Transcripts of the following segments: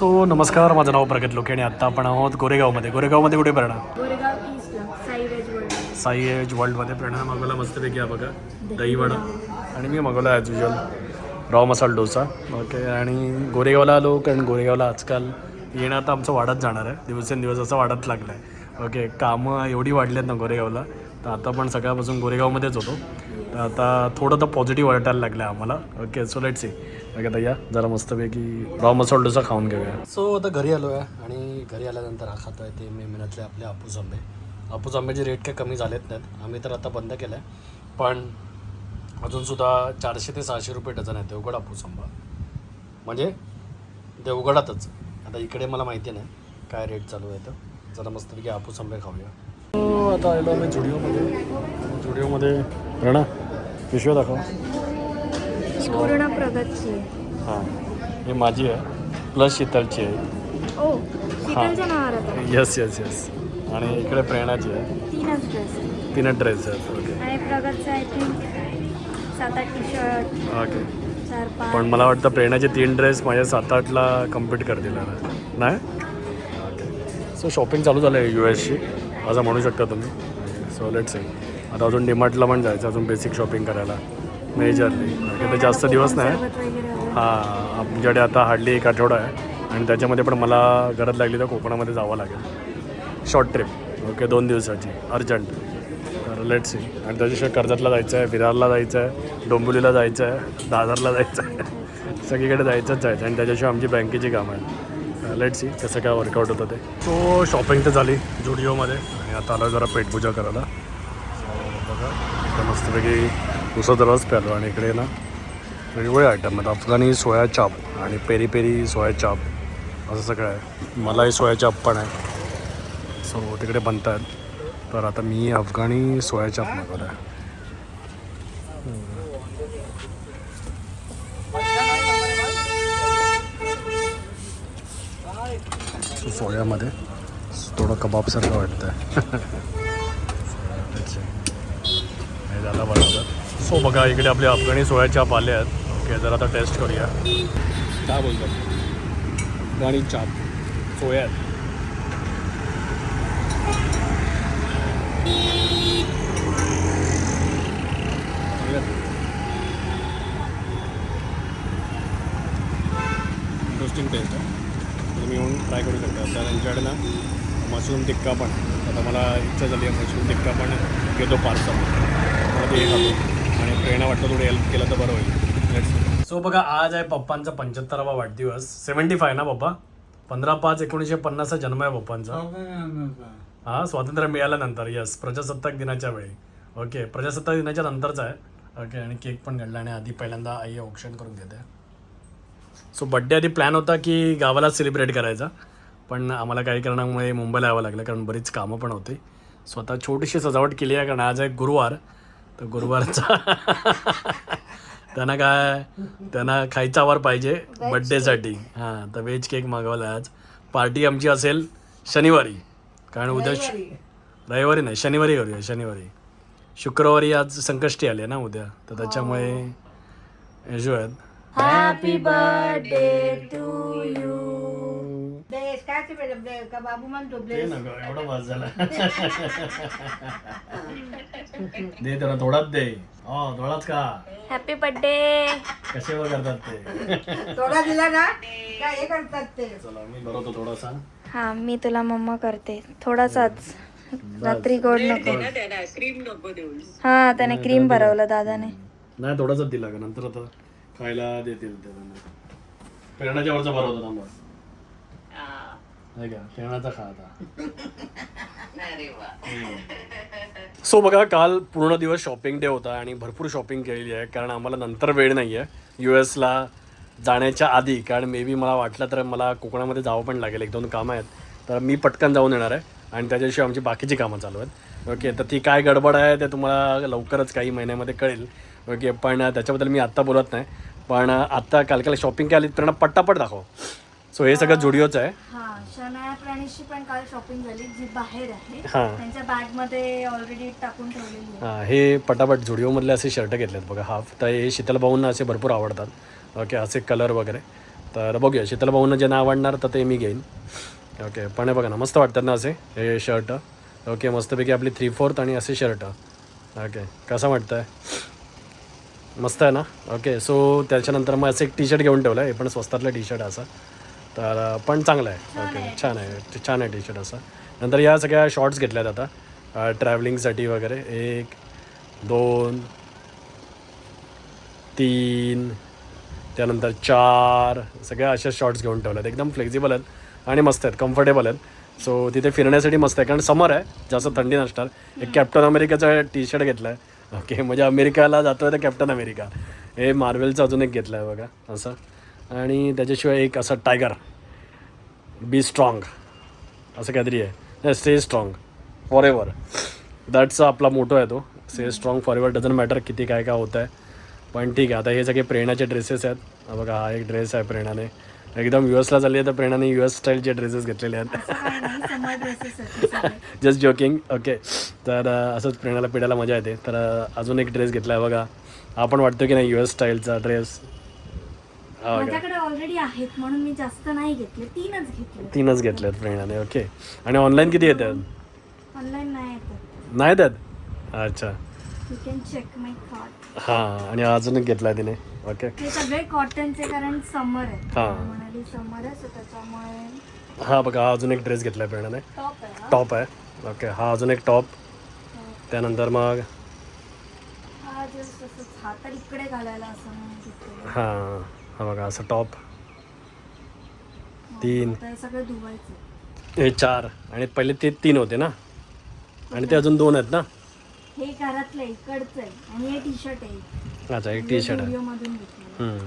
So नमस्कार माझं नाव प्रगत लोके आणि आत्ता आपण आहोत गोरेगावमध्ये. गोरेगावमध्ये कुठे ईस्टला साई एज वर्ल्डमध्ये प्रणा मागवला मस्तपैकी हा बघा. दहीवडा आणि मी मागवला as usual raw masala dosa. Okay आणि गोरेगावला आलो कारण गोरेगावला आजकाल येणं आता आमचं वाढत जाणार आहे. दिवसेंदिवस असं वाढत लागलं आहे ओके कामं एवढी वाढली आहेत ना गोरेगावला. तर आता पण सकाळपासून गोरेगावमध्येच होतो. तर आता थोडं तर पॉझिटिव्ह वाटायला लागलं आहे आम्हाला. Okay so let see okay आता या. जरा मस्तपैकी रॉ मसाला डोसा खाऊन घेऊया. सो आता घरी आलो आहे आणि घरी आल्यानंतर हा खातो आहे ते मे महिन्यातले आपले आपूस आंबे आपूस आंब्याचे रेट काही कमी झालेत नाहीत. आम्ही तर आता बंद केलं आहे पण अजूनसुद्धा चारशे ते सहाशे रुपये डझन आहे देवगड आपूस आंबा म्हणजे देवगडातच. आता इकडे मला माहिती नाही काय रेट चालू आहे तर. जरा मस्तपैकी आपूस आंबे खाऊया. आता आलो आम्ही जुडिओमध्ये. जुडिओमध्ये प्रणा पिशव्या दाखव. ही पूर्ण प्रगतची. आहे हां ही माझी आहे प्लस शीतलची आहे. आता. येस येस येस आणि इकडे प्रेरणाची आहे. तीनच ड्रेस आहे ओके आणि प्रगतचं आय थिंक सात आठ टी शर्ट ओके पण मला वाटतं प्रेरणाचे तीन ड्रेस माझ्या सात आठला कंप्लीट करतील. नाही? ओके सो शॉपिंग चालू झालं आहे यू एसची असं म्हणू शकता तुम्ही. सो लेट सी आता अजून डीमार्टला पण जायचं अजून बेसिक शॉपिंग करायला. मेजरली ओके तर जास्त दिवस नाही. हां आमच्याकडे आता हार्डली एक आठवडा आहे. आणि त्याच्यामध्ये पण मला गरज लागली तर कोकणामध्ये जावं लागेल. शॉर्ट ट्रिप ओके दोन दिवसाची. अर्जंट तर लेट सी आणि त्याच्याशिवाय कर्जतला जायचं आहे विरारला जायचं आहे डोंबिवलीला जायचं आहे दादरला जायचं आहे सगळीकडे जायचंच जायचं आणि त्याच्याशिवाय आमची बँकेची कामं आहेत. लेट सी कसं काय वर्कआउट होतं ते. सो शॉपिंग तर झाली. जुडिओमध्ये आणि आता आलो जरा पेटपूजा करायला. बघा इथं मस्तपैकी उसाचा रस प्यालो आणि इकडे ना वेगवेगळे आयटम आहेत. अफगाणी सोया चाप आणि पेरी पेरी सोया चाप. असं सगळं आहे. मलाही सोया चाप पण आहे. सो तिकडे बनतात तर आता मी अफगाणी सोया चाप मागवला आहे. सो सोयामध्ये थोडं कबाबसारखं वाटतं हे झालं बरोबर. सो बघा इकडे आपले अफगाणी सोया चाप आले आहेत. ओके जर आता टेस्ट करूया. काय बोलतात? अफगाणी चाप. सोया आहेत. इंटरेस्टिंग टेस्ट आहे तुम्ही येऊन ट्राय करू शकता तर यांच्याकडे ना मशरूम टिक्का पण. आता मला इच्छा झाली आहे मशरूम टिक्का पण घेतो पार्सल. मला ते खातो आणि प्रेरणा वाटलं थोडी हेल्प केलं तर बरं होईल. सो बघा आज आहे पप्पांचा पंच्याहत्तरावा वाढदिवस. सेवन्टी फाय ना पप्पा? पंधरा पाच एकोणीसशे पन्नासचा जन्म आहे पप्पांचा. हा स्वातंत्र्य मिळाल्यानंतर. यस प्रजासत्ताक दिनाच्या वेळी. ओके प्रजासत्ताक दिनाच्या नंतरचा आहे. ओके आणि केक पण घडला आणि आधी पहिल्यांदा आई ऑप्शन करून देते सो बड्डे आधी प्लॅन होता की गावाला सेलिब्रेट करायचा. पण आम्हाला काही कारणामुळे मुंबईला यावं लागलं कारण बरीच कामं पण होती. स्वतः छोटीशी सजावट केली आहे कारण आज आहे गुरुवार. तर गुरुवारचा त्यांना काय त्यांना खायचा आवार पाहिजे बड्डेसाठी हां तर व्हेज केक मागवला आज. पार्टी आमची असेल शनिवारी कारण उद्या श- रविवारी. नाही शनिवारी करूया शनिवारी. शुक्रवारी आज संकष्टी आली आहे ना उद्या. तर त्याच्यामुळे यशू आहेत हॅपी बर्थडे टू यू बेटा ब्लेस का बाबू ते नको एवढा वाज झाला. दे त्याला थोडाच दे. हो थोडाच का हॅपी बर्थडे कसे वर करतात ते? थोडा दिला ना काय हे करतात ते? चला मी भरवतो थोडासा. हा मी तुला मम्मा करते. थोडासाच. रात्री गोड नको. हा त्याने क्रीम भरवलं दादाने. नाही थोडासाच दिला का? नंतर आता खायला देतील ते त्यांना प्रेरणाच्या वरचा भरवतो थांबा. नाही का प्रेरणाचा खा आता. सो बघा काल पूर्ण दिवस शॉपिंग डे होता आणि भरपूर शॉपिंग केलेली आहे कारण आम्हाला नंतर वेळ नाही आहे यू एसला जाण्याच्या आधी कारण मे बी मला वाटलं तर मला कोकणामध्ये जावं पण लागेल एक दोन कामं आहेत. तर मी पटकन जाऊन येणार आहे आणि त्याच्याशिवाय आमची बाकीची कामं चालू आहेत. ओके तर ती काय गडबड आहे ते तुम्हाला लवकरच काही महिन्यामध्ये कळेल. ओके पण त्याच्याबद्दल मी आत्ता बोलत नाही. पण आत्ता काल काल शॉपिंग केली त्यांना पट्टापट दाखव. सो हे सगळं जुडिओचं आहे. शनाया प्राणीची पण काल शॉपिंग झाली जी बाहेर आहे हां. त्यांच्या बॅगमध्ये ऑलरेडी टाकून ठेवलेली आहे. हां हे पटापट झुडिओमधले असे शर्ट घेतलेत बघा. हाफ तर हे शीतल भाऊंना असे भरपूर आवडतात. ओके असे कलर वगैरे. तर बघूया शीतल भाऊंना जे नाही आवडणार तर ते मी घेईन. ओके पण हे बघा ना मस्त वाटतात ना असे हे शर्ट ओके मस्तपैकी आपली थ्री फोर्थ आणि असे शर्ट ओके कसं वाटतं आहे मस्त आहे ना? ओके सो त्याच्यानंतर मग असं एक टी शर्ट घेऊन ठेवलं आहे हे पण स्वस्तातलं टी शर्ट असं. तर पण चांगलं आहे. ओके छान आहे. छान आहे टी शर्ट असं. नंतर या सगळ्या शॉर्ट्स घेतल्यात आता. ट्रॅव्हलिंगसाठी वगैरे. एक दोन तीन त्यानंतर चार सगळ्या अशा शॉर्ट्स घेऊन ठेवल्यात. एकदम फ्लेक्झिबल आहेत आणि मस्त आहेत. कम्फर्टेबल आहेत. सो तिथे फिरण्यासाठी मस्त आहे. कारण समर आहे. जास्त थंडी नसणार. एक कॅप्टन अमेरिकाचा टी शर्ट घेतला आहे ओके म्हणजे अमेरिकाला जातो आहे तर कॅप्टन अमेरिका हे मार्वेलचं अजून एक घेतलं आहे बघा. असं. आणि त्याच्याशिवाय एक असं टायगर बी स्ट्रॉंग असं काहीतरी आहे. Stay strong forever that's आपला मोठो आहे तो. Stay strong forever doesn't matter किती काय काय होतं आहे पण ठीक आहे. आता हे सगळे प्रेरणाचे ड्रेसेस आहेत. बघा हा एक ड्रेस आहे प्रेरणाने. एकदम यू एसला चालली आहे तर प्रेरणाने यू एस स्टाईलचे ड्रेसेस घेतलेले आहेत. जस्ट जोकिंग ओके तर असंच प्रेरणाला पिढ्याला मजा येते. तर अजून एक ड्रेस घेतला आहे बघा. हा पण वाटतो की नाही यू एस स्टाईलचा ड्रेस माझ्याकडे ऑलरेडी आहेत म्हणून मी जास्त नाही घेतले. तीनच घेतले. तीनच घेतल्यात प्रेरणाने ओके आणि ऑनलाईन किती येतात? ऑनलाईन नाही येतात नाही येतात अच्छा. You can check my card हां आणि अजून एक घेतला तिने. ओके हे सगळे कॉटनचे कारण समर आहे. हा. म्हणाली समर आहे त्याच्यामुळे हा बघा हा अजून एक ड्रेस घेतला प्रेरणाने टॉप आहे हा. टॉप आहे. ओके हा अजून एक टॉप त्यानंतर मग? हा इकडे घालायला असं. हां. हा बघा असं टॉप तीन. हे सगळं धुवायचं. हे चार. आणि पहिले ते तीन होते ना? आणि ते अजून दोन आहेत ना? हे घरातलं आहे, इकडचं आहे. आणि हे टी शर्ट आहे. अच्छा एक टी शर्ट आहे. व्हिडिओ मधून घेतलेलं हम्म.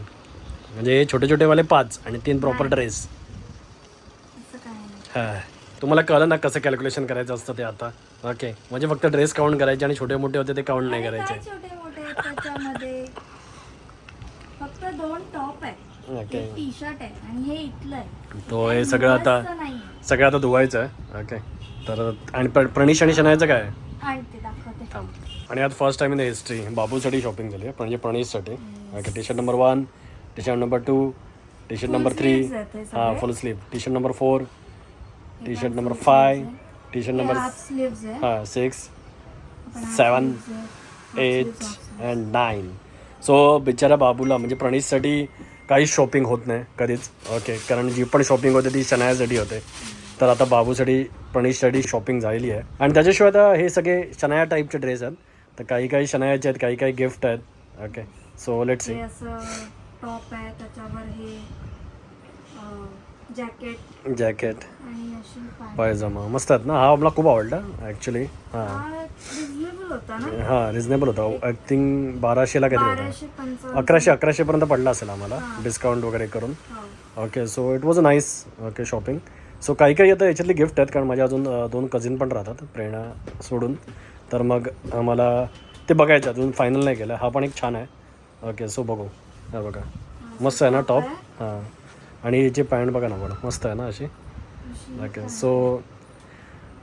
म्हणजे हे छोटे छोटेवाले पाच आणि तीन प्रॉपर ड्रेस असं काय नाही. हा. तुम्हाला कळलं ना कसं कॅल्क्युलेशन करायचं असतं ते आता? ओके म्हणजे फक्त ड्रेस काउंट करायचे आणि छोटे मोठे होते ते काउंट नाही करायचे काय छोटे मोठे आहेत त्याच्यामध्ये फक्त दोन टॉप आहे ओके एक टी शर्ट आहे आणि हे इथलं आहे. तो हे सगळं आता नाही सगळं आता धुवायचं आहे. ओके तर आणि प्र- प्रणीश आणि शनायचं काय आणि ते दाखवते. थांब. आणि आज first time in the history बाबूसाठी shopping झाली आहे म्हणजे प्रणीशसाठी. Okay T shirt number one T shirt number two T shirt number three sleeves आहेत हे हां सगळे. Full sleeve T shirt number four T shirt number five T shirt number half sleeves आहे हां six पण half seven, sleeves आहे. Half eight sleeves, half sleeves. And nine so बिचारा बाबूला म्हणजे प्रणीससाठी काहीच शॉपिंग होत नाही कधीच. ओके कारण जी पण शॉपिंग होते ती शनायासाठी होते. तर आता बाबूसाठी प्रणीससाठी शॉपिंग झालेली आहे. आणि त्याच्याशिवाय आता हे सगळे शनाया टाईपचे ड्रेस आहेत. तर काही काही शनायाचे आहेत काही काही गिफ्ट आहेत. Okay so let see top आहे त्याच्यावर हे जॅकेट जॅकेट. पायजमा. मस्त आहेत ना? हा मला खूप आवडला ॲक्च्युली हां होता ना? हां रिजनेबल होता. आय थिंक बाराशेला काहीतरी होता. पंचावन्न. अकराशे अकराशेपर्यंत पडला असेल आम्हाला डिस्काउंट वगैरे करून. हो. Okay so it was a nice okay shopping so काही काही आता याच्यातले गिफ्ट आहेत कारण माझ्या अजून अ, दोन कझिन पण राहतात प्रेरणा सोडून. तर मग आम्हाला ते बघायचं अजून फायनल नाही केलं. हा पण एक छान आहे. ओके सो बघू. हा बघा. मस्त आहे ना टॉप हां. आणि याची पॅन्ट बघा ना पण मस्त आहे ना अशी? ओके सो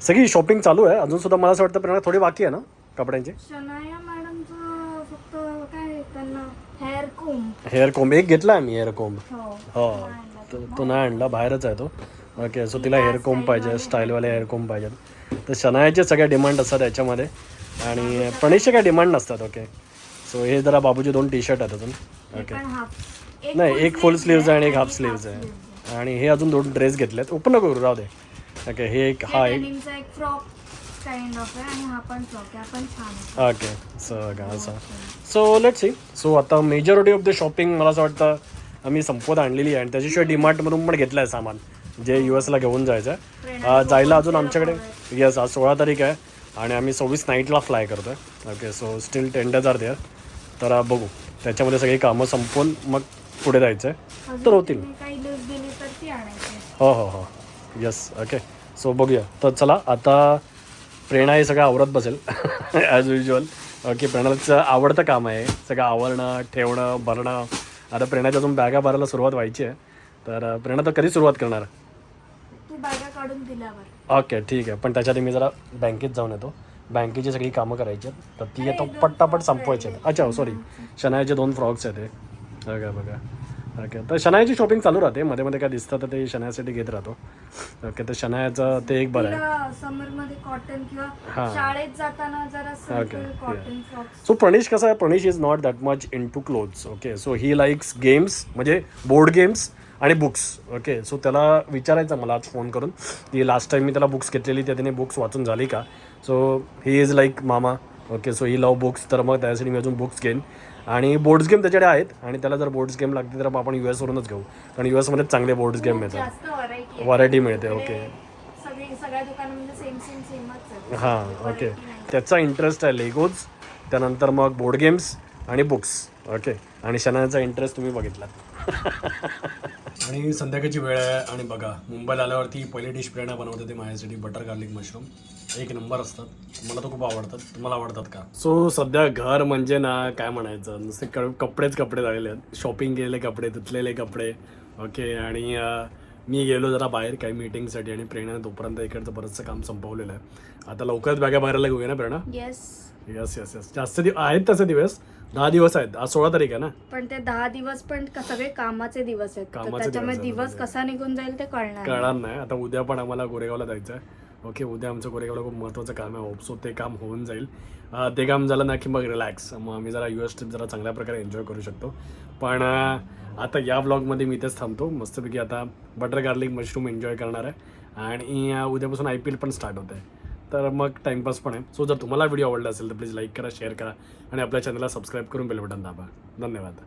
सगळी शॉपिंग चालू आहे. अजूनसुद्धा मला असं वाटतं प्रेरणा थोडी बाकी आहे ना? कपड्यांची? शनाया मॅडमचं फक्त काय त्यांना हेअर कोंब एक घेतला मी हेअर कोंब हो. हो. तो तो. नाही आणला बाहेरच आहे तो. ओके सो तिला हेअर कोंब पाहिजे स्टाईलवाले हेअर कोंब पाहिजेत. तर शनायाचे सगळ्या डिमांड असतात याच्यामध्ये. आणि प्रणीसचे काय डिमांड नसतात ओके सो हे जरा बाबूचे दोन टी शर्ट आहेत अजून. ओके पण हाफ नाही एक फुल स्लीव्ज आहे आणि एक हाफ स्लीव्ज आहे. आणि हे अजून दोन ड्रेस घेतलेत. ओपन नको करू राहू दे. ओके हे एक हा एक डेनिमचा एक फ्रॉक काइंड ऑफ आहे आणि हा पण फ्रॉक आहे पण छान आहे ओके सो असं सो लेट सी सो आता मेजॉरिटी ऑफ द शॉपिंग मला असं वाटतं आम्ही संपवत आणलेली आहे. आणि त्याच्याशिवाय डीमार्टमधून पण घेतलं आहे सामान जे यू एसला घेऊन जायचं आहे जायला अजून आमच्याकडे? येस आज सोळा तारीख आहे आणि आम्ही सव्वीस नाईटला फ्लाय करतो आहे okay so still ten days are there तर बघू. त्याच्यामध्ये सगळी कामं संपवून मग पुढे जायचं आहे तर होतील. हो हो हो. येस ओके सो बघूया. तर चला आता प्रेरणा हे सगळं आवरत बसेल ॲज युजल ओके प्रेरणाचं आवडतं काम आहे. सगळं आवरणं ठेवणं भरणं. आता प्रेरणाच्या अजून बॅगा भरायला सुरुवात व्हायची आहे. तर प्रेरणा तर कधी सुरुवात करणार? तू बॅगा काढून दिल्यावर. ओके ठीक आहे. पण त्याच्याआधी मी जरा बँकेत जाऊन येतो. बँकेची सगळी कामं करायची आहेत. तर ती आता पट्टापट संपवायची आहेत. अच्छा सॉरी शनायाचे दोन फ्रॉक्स आहेत हे. बघा बघा. ओके. तर शनायाची शॉपिंग चालू राहते. मध्ये मध्ये काय दिसतं तर ते शनायासाठी घेत राहतो. ओके तर शनायाचं ते एक बरं आहे. तिला समरमध्ये कॉटन किंवा हा. शाळेत जाताना जरा Okay, cotton frocks so Pranish कसं आहे? Pranish is not that much into clothes okay so he likes games म्हणजे बोर्ड गेम्स आणि बुक्स ओके सो त्याला विचारायचं मला आज फोन करून. की लास्ट टाइम मी त्याला बुक्स घेतलेली त्या त्याने बुक्स वाचून झाली का? सो ही इज लाईक मामा. Okay so he love books तर मग त्यासाठी मी अजून बुक्स घेईन. आणि बोर्ड्स गेम त्याच्याकडे आहेत. आणि त्याला जर बोर्ड्स गेम लागते तर मग आपण यू एसवरूनच घेऊ. कारण यू एसमध्ये चांगले बोर्ड्स गेम मिळतात. जास्त व्हरायटी व्हरायटी मिळते ओके सगळी सगळ्या दुकानामध्ये सेम सेम सेमच आहे. हां ओके त्याचा इंटरेस्ट आहे लेगोज त्यानंतर मग बोर्ड गेम्स आणि बुक्स ओके आणि शनाचा इंटरेस्ट तुम्ही बघितला. आणि संध्याकाळची वेळ आहे आणि बघा मुंबईला आल्यावरती पहिली डिश प्रेरणा बनवते ते माझ्यासाठी बटर गार्लिक मशरूम एक नंबर असतात. मला तर खूप आवडतात. तुम्हाला आवडतात का? सो सध्या घर म्हणजे ना काय म्हणायचं? नुसते क कपडेच कपडे झालेले आहेत. शॉपिंग केलेले कपडे धुतलेले कपडे. ओके आणि मी गेलो जरा बाहेर काही मीटिंगसाठी आणि प्रेरणा तोपर्यंत इकडचं बरंचसं काम संपवलेलं आहे. आता लवकरच बॅगा बाहेरला घेऊया ना Prerna? Yes yes yes yes जास्त दिवस आहेत तसे दिवस. दहा दिवस आहेत. आज सोळा तारीख आहे ना? पण ते दहा दिवस पण क- सगळे कामाचे दिवस आहेत. तर कामाचे त्याच्यामुळे दिवस आहेत, दिवस कसा निघून जाईल ते कळणार नाही. कळणार नाही. आता उद्या पण आम्हाला गोरेगावला जायचं आहे ओके उद्या आमचं गोरेगावला खूप महत्त्वाचं काम आहे होपसो ते काम होऊन जाईल. ते काम झालं ना की मग रिलॅक्स मग आम्ही जरा यू एस ट्रिप जरा चांगल्या प्रकारे एन्जॉय करू शकतो. पण आता या ब्लॉगमध्ये मी इथेच थांबतो. मस्तपैकी आता बटर गार्लिक मशरूम एन्जॉय करणार आहे. आणि उद्यापासून आय पी एल पण स्टार्ट होत आहे. तर मग टाईमपास पण आहे. सो जर तुम्हाला व्हिडिओ आवडला असेल तर प्लीज लाईक करा शेअर करा. आणि आपल्या चॅनलला सबस्क्राईब करून बेल बटन दाबा. धन्यवाद.